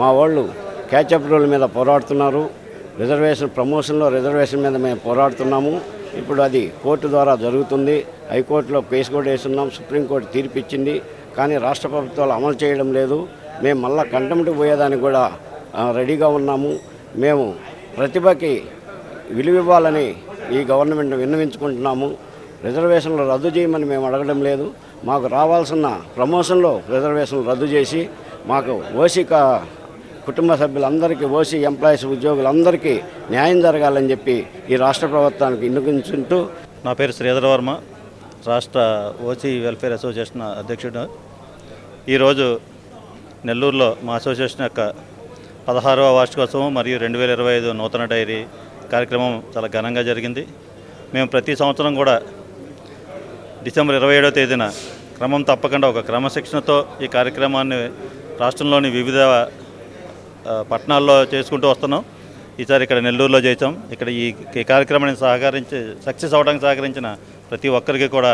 మా వాళ్ళు catch up rule మీద పోరాడుతున్నారు. రిజర్వేషన్ ప్రమోషన్లో రిజర్వేషన్ మీద మేము పోరాడుతున్నాము. ఇప్పుడు అది కోర్టు ద్వారా జరుగుతుంది. హైకోర్టులో కేసు కూడా వేస్తున్నాం. సుప్రీంకోర్టు తీర్పు ఇచ్చింది. కానీ రాష్ట్ర ప్రభుత్వాలు అమలు చేయడం లేదు. మేము మళ్ళా కంటెంప్ట్ పోయేదానికి కూడా రెడీగా ఉన్నాము. మేము ప్రతిభకి విలువ ఇవ్వాలని ఈ గవర్నమెంట్ విన్నవించుకుంటున్నాము. రిజర్వేషన్లు రద్దు చేయమని మేము అడగడం లేదు. మాకు రావాల్సిన ప్రమోషన్లో రిజర్వేషన్లు రద్దు చేసి మాకు ఓసీ కుటుంబ సభ్యులందరికీ ఓసీ ఎంప్లాయీస్ ఉద్యోగులందరికీ న్యాయం జరగాలని చెప్పి ఈ రాష్ట్ర ప్రభుత్వానికి విన్నవించుకుంటూ నా పేరు శ్రీధర్ వర్మ రాష్ట్ర ఓసీ వెల్ఫేర్ అసోసియేషన్ అధ్యక్షుడు. ఈరోజు నెల్లూరులో మా అసోసియేషన్ యొక్క పదహారవ వార్షికోత్సవం మరియు రెండు వేల ఇరవై ఐదు నూతన డైరీ కార్యక్రమం చాలా ఘనంగా జరిగింది. మేము ప్రతి సంవత్సరం కూడా డిసెంబర్ ఇరవై ఏడవ తేదీన క్రమం తప్పకుండా ఒక క్రమశిక్షణతో ఈ కార్యక్రమాన్ని రాష్ట్రంలోని వివిధ పట్టణాల్లో చేసుకుంటూ వస్తున్నాం. ఈసారి ఇక్కడ నెల్లూరులో చేసాం ఇక్కడ ఈ కార్యక్రమాన్ని సహకరించి సక్సెస్ అవడానికి సహకరించిన ప్రతి ఒక్కరికి కూడా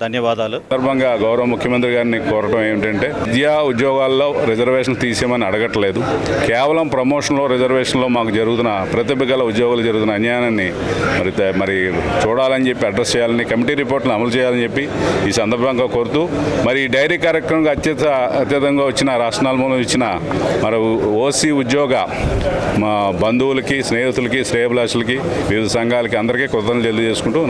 ధన్యవాదాలు. సందర్భంగా గౌరవ ముఖ్యమంత్రి గారిని కోరటం ఏమిటంటే విద్యా ఉద్యోగాల్లో రిజర్వేషన్ తీసేయమని అడగట్లేదు. కేవలం ప్రమోషన్లో రిజర్వేషన్లో మాకు జరుగుతున్న ప్రతిభ గల ఉద్యోగులు జరుగుతున్న అన్యాయాన్ని మరి త- మరి చూడాలని చెప్పి అడ్రస్ చేయాలని కమిటీ రిపోర్ట్ను అమలు చేయాలని చెప్పి ఈ సందర్భంగా కోరుతూ మరి ఈ డైరీ కార్యక్రమం అత్యంత అత్యధికంగా వచ్చిన రాష్ట్రాల మూలం ఇచ్చిన మరి ఓసీ ఉద్యోగ మా బంధువులకి స్నేహితులకి శ్రేయభిలాషులకి వివిధ సంఘాలకి అందరికీ కృతజ్ఞతలు తెలియజేసుకుంటూ